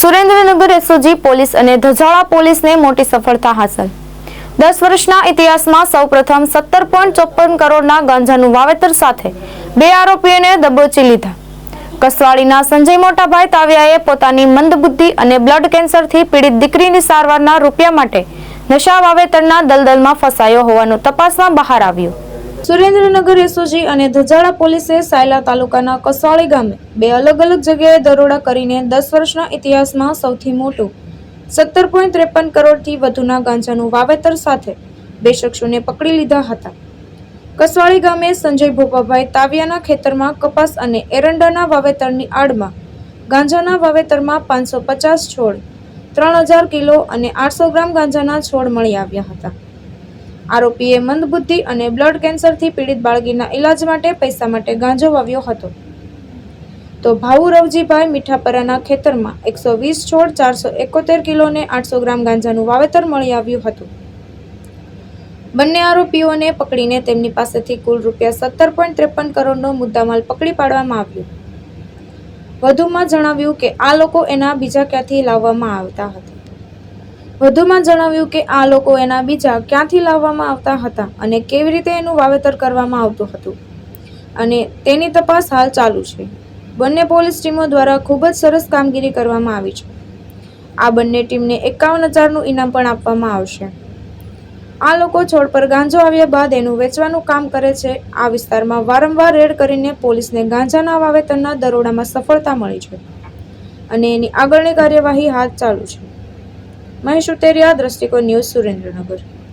Surendranagar SOG police અને ધજાળા પોલીસને મોટી સફળતા હાંસલ. દસ વર્ષના ઇતિહાસમાં સૌપ્રથમ સત્તર પોઈન્ટ ચોપન કરોડના ગાંજાનું વાવેતર સાથે બે આરોપીઓને દબોચી લીધા. કસવાડીના સંજય મોટાભાઈ તાવિયાએ પોતાની મંદબુદ્ધિ અને બ્લડ કેન્સરથી પીડિત દીકરીની સારવારના રૂપિયા માટે નશા વાવેતરના દલદલમાં ફસાયો હોવાનું તપાસમાં બહાર આવ્યું. સુરેન્દ્રનગર એસઓજી અને ધજાળા પોલીસે સાયલા તાલુકાના કસવાળી ગામે બે અલગ અલગ જગ્યાએ દરોડા કરીને દસ વર્ષના ઇતિહાસમાં સૌથી મોટું સત્તર પોઈન્ટ ત્રેપન કરોડથી વધુના ગાંજાનું વાવેતર સાથે બે શખ્સોને પકડી લીધા હતા. કસવાળી ગામે સંજય ભોપાભાઈ તાવિયાના ખેતરમાં કપાસ અને એરંડાના વાવેતરની આડમાં ગાંજાના વાવેતરમાં પાંચસો પચાસ છોડ, ત્રણ હજાર કિલો અને આઠસો ગ્રામ ગાંજાના છોડ મળી આવ્યા હતા. આરોપીએ મંદબુદ્ધિ અને બ્લડ કેન્સરથી પીડિત બાળકીના ઈલાજ માટે પૈસા માટે ગાંજો વાવ્યો હતો. તો ભાવુરવજીભાઈ મીઠાપરાના ખેતરમાં એકસો વીસ છોડ, ચારસો એકોતેર કિલો ને આઠસો ગ્રામ ગાંજાનું વાવેતર મળી આવ્યું હતું. બંને આરોપીઓને પકડીને તેમની પાસેથી કુલ રૂપિયા સત્તર પોઈન્ટ ત્રેપન કરોડનો મુદ્દામાલ પકડી પાડવામાં આવ્યો. વધુમાં જણાવ્યું કે આ લોકો એના બીજા ક્યાંથી લાવવામાં આવતા હતા. વધુમાં જણાવ્યું કે આ લોકો એના બીજા ક્યાંથી લાવવામાં આવતા હતા અને કેવી રીતે એનું વાવેતર કરવામાં આવતું હતું. અને તેની તપાસ હાલ ચાલુ છે. બંને પોલીસ ટીમો દ્વારા ખૂબ જ સરસ કામગીરી કરવામાં આવી છે. આ બંને ટીમને એકાવન હજારનું ઇનામ પણ આપવામાં આવશે. આ લોકો છોડ પર ગાંજો આવ્યા બાદ એનું વેચવાનું કામ કરે છે. આ વિસ્તારમાં વારંવાર રેડ કરીને પોલીસને ગાંજાના વાવેતરના દરોડામાં સફળતા મળી છે. અને એની આગળની કાર્યવાહી હાથ ચાલુ છે. મહેશ ઉતેરિયા દ્રષ્ટિકોણ ન્યૂઝ સુરેન્દ્રનગર.